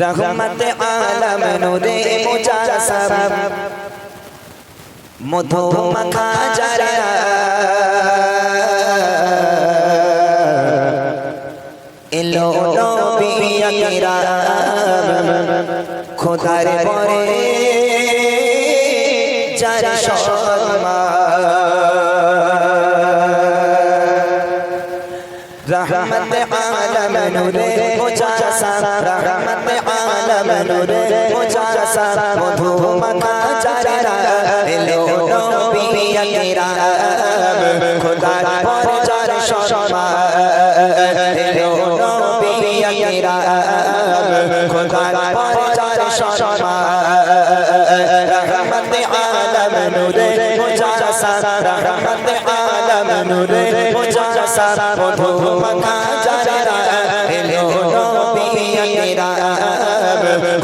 রহমত আলম নূরে মুজাসসাম মধু মাখা যারা। এলো নবী আকরাম খোদার পরে যার রহমত আলম নূরে মুজাসা রহমত আলম মুজাসা মধু মাখা চারা এলো নবী আকরাম খোদার পর যার এলো নবী আকরাম খোদার পর যার রহমত আলম নূরে মুজাসা রহমত আলম নূরে মুজাসা মধু মাখা চারা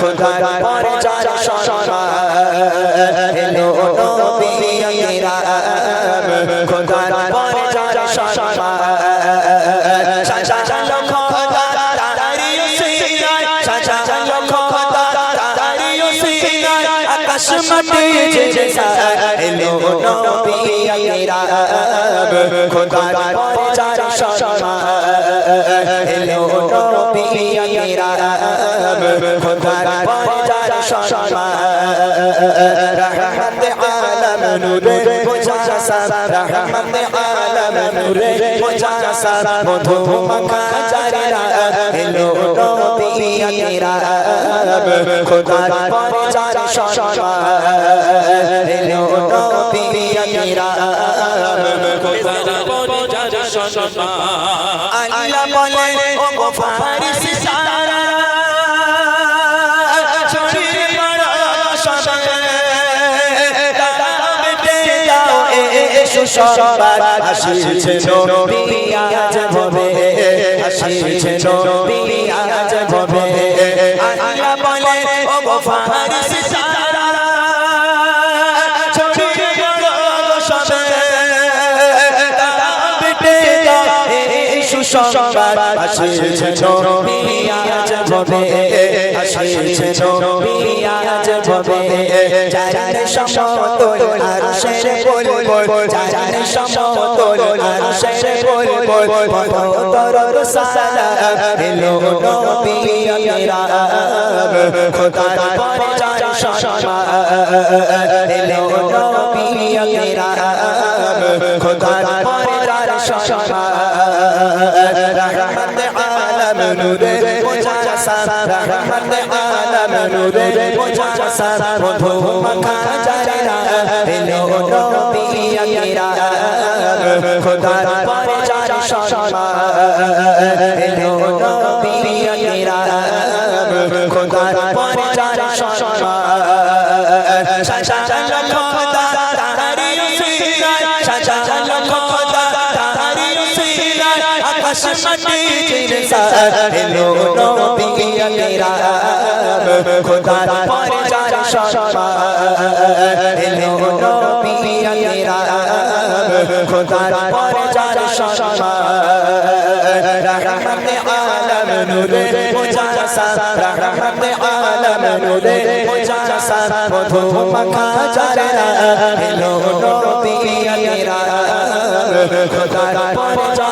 খোদার পর যার সম্মান এলো নবী আকরাম খোদার পর যার সম্মান সাজা খোদা তারি সিনাই সাজা খোদা তারি সিনাই আকাশ মাটি জেসা এলো নবী আকরাম খোদার পর সম্মান আকরাম খোদার পর সম্মান রহমত আলম নূরে মুজাসা রহমত আলম নূরে মুজাসা মধু মাখা চারা এলো নবী খোদার পর সম্মান এলো নবী খোদার পর সম্মান আল্লাহ বলে সুসংবাদ আসিছে নবী আজ ভবে আসিছে নবী সুসংবাদ আসিছে নবী আজ ভবে আসিছে নবী আজ ভবে যার সমতল আর শের বল বল যার সমতল আর শের বল বল সালাম এলো নবী আকরাম খোদার পর যার সম্মান এলো নবী আকরাম খোদার পর যার সম্মান রহমত আলম নূরে মুজাসা রহমত আলম নূরে মুজাসা মধু মাখা চারা এলো নবী আকরাম খোদার পর যার সম্মান এলো নবী আকরাম খোদার পর যার সম্মান আকাশ মাটি জিনসা এলো নবী আকরাম খোদার পর যার সম্মান এলো নবী আকরাম খোদার পর যার সম্মান রহমত আলম নূরে মুজাসা। রহমত আলম নূরে মুজাসা। মধু মাখা যার এলো নবী আকরাম খোদার পর যার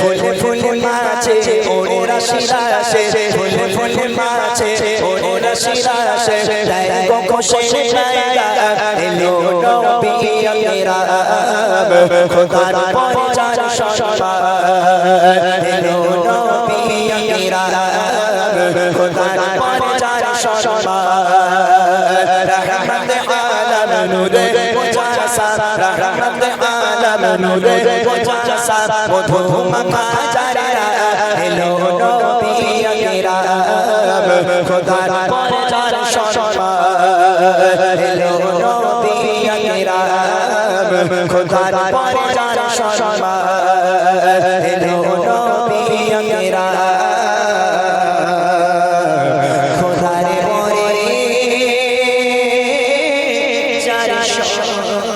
ফুল ফুল মাছে, ওরে রাশি রাশে। ফুল ফুল মাছে, ওরে রাশি রাশে। তাই গো খুশি এলো নবী আকরাম খোদার পর যার এলো নবী আকরাম খোদার পর যার সম্মান রহমত আলম নূরে নূরে মুজাসা মধু মাখা জারা হেলো নবী আকরাম খোদার পরে যার সম্মান হেলো নবী আকরাম খোদার পরে যার সম্মান হেলো নবী আকরাম খোদার পরে যার সম্মান